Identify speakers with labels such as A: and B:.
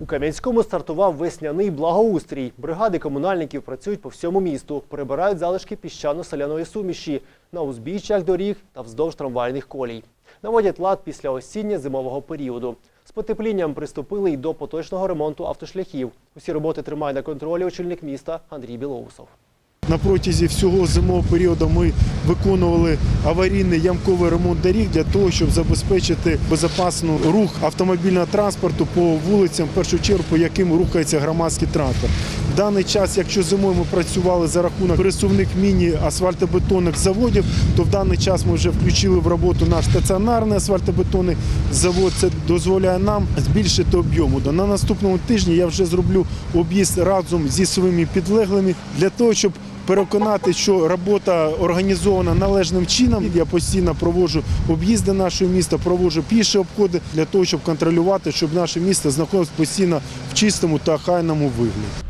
A: У Кам'янському стартував весняний благоустрій. Бригади комунальників працюють по всьому місту, прибирають залишки піщано-соляної суміші на узбіччях доріг та вздовж трамвайних колій. Наводять лад після осіння-зимового періоду. З потеплінням приступили й до поточного ремонту автошляхів. Усі роботи тримає на контролі очільник міста Андрій Білоусов.
B: На протязі всього зимового періоду ми виконували аварійний ямковий ремонт доріг для того, щоб забезпечити безпечний рух автомобільного транспорту по вулицям, в першу чергу, по яким рухається громадський транспорт. В даний час, якщо зимою ми працювали за рахунок пересувних міні-асфальтобетонних заводів, то в даний час ми вже включили в роботу наш стаціонарний асфальтобетонний завод. Це дозволяє нам збільшити об'єму. На наступному тижні я вже зроблю об'їзд разом зі своїми підлеглими для того, щоб переконати, що робота організована належним чином. Я постійно проводжу об'їзди нашого міста, проводжу піші обходи для того, щоб контролювати, щоб наше місто знаходилось постійно в чистому та хайному вигляді.